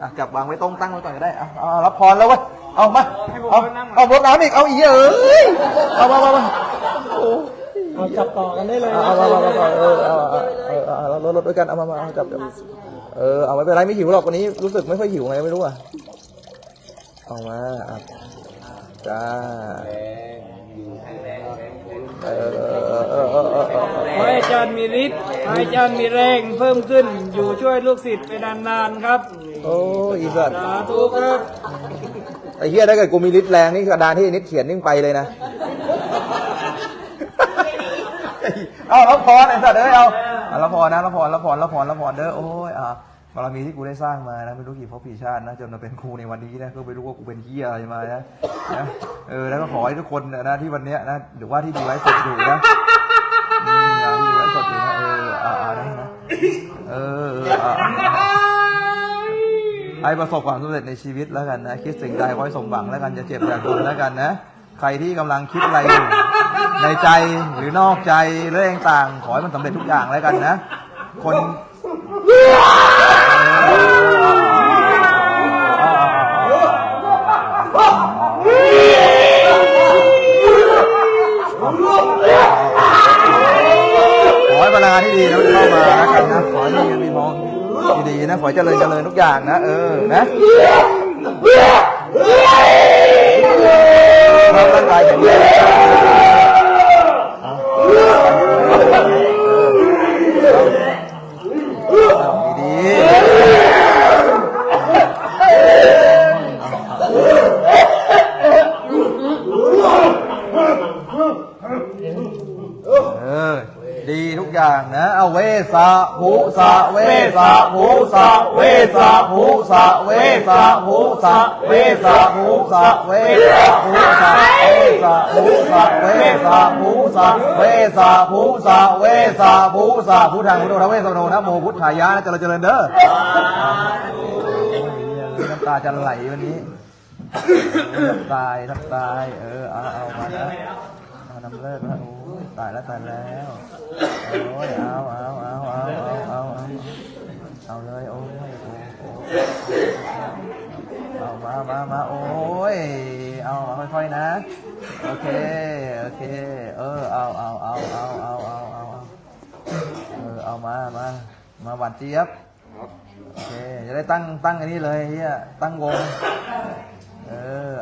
อะจับวางไว้ตรงตั้งไว้ก่อนก็ได้เอาเอาเอารับพรแล้วเว้ยเอามาเอาเอารดน้ำอีกเอาอีกเอ้ยเอามามามาโอ้เอาจับต่อกันได้เลยเอามามามามาเออเอาเอาเอาเอาเอาเราลดด้วยกันเอามามาเอาจับจับเออเอาไม่เป็นไรไม่หิวหรอกวันนี้รู้สึกไม่ค่อยหิวไงไม่รู้อะเอามาอะจ้าเออเออเออเออเออเออ ข อให้อาจารย์มีฤทธิ์ขอให้อาจารย์มีแรงเพิ่มขึ้น อยู่ช่วยลูกศิษย์ไปนานๆครับ โอ้ยอีสัตว์สาธุครับไอ้เฮียถ้าเกิดกูมีฤทธิ์แรงนี่กระดานที่ไอ้นิดเขียนนิ่งไปเลยนะเอารับพรไอ้สัตว์เอ้ยเอาเอารับพรนะรับพรรับพรรับพรรับพรเด้อโอ้ยอะบารมีที่กูได้สร้างมานะไม่รู้กี่ภพกี่ชาตินะจนมาเป็นครูในวันนี้นะก็ไม่รู้ว่ากูเป็นเฮียอะไรมานะนะเออแล้วก็ขอให้ทุกคนนะที่วันเนี้ยนะหรือว่าที่ดูไลฟ์สดอยู่นะ นี่นะที่ดูไลฟ์สดอยู่นะเอออ่าอ่านะนะเอออ่าให้ประสบความสำเร็จในชีวิตแล้วกันนะ คิดสิ่งใดขอให้สมหวังแล้วกันจะเจ็บอย่าจนแล้วกันนะ ใครที่กำลังคิดอะไรอยู่ในใจหรือนอกใจเรื่องต่างๆขอให้มันสำเร็จทุกอย่างแล้วกันนะ คน พลังงานที่ดีนะเข้ามาแล้วกันนะขอให้มีเงินมีทองดีๆนะขอให้เจริญเจริญทุกอย่างนะ เออนะร่างกายแข็งแรงเอาดีๆเออดีทุก อย่างนะเอาเวสะภูสะเวสะภูสะเวสะภูสะเวสะภูสะเวสะภูสะเวสะภูสะเวสะภูสะเวสะภูสะเวสะภูสะเวสะภูสะพุทธังพุทโธนะเวสโนนะโมพุทธายะนะเจริญเจริญเด้อน้ำตาจะไหลวันนี้น้ำตายน้ำตาย เออเอาเอามานะาน้ำเลิกนะโอ้ยตายแล้วตายแล้วโอ้ยเอาเอาเอาเอาเอาเอาเอาเอาเลยโอ้ยโอ้เอามามามาโอ้ยเอามาค่อยๆนะโอเคโอเคเออเอาเอาเอาเอาเอาเอาเอาเอาเออเอามามามาหวานเจี๊ยบโอเคจะได้ตั้งตั้งอันนี้เลยเฮียตั้งวงเออ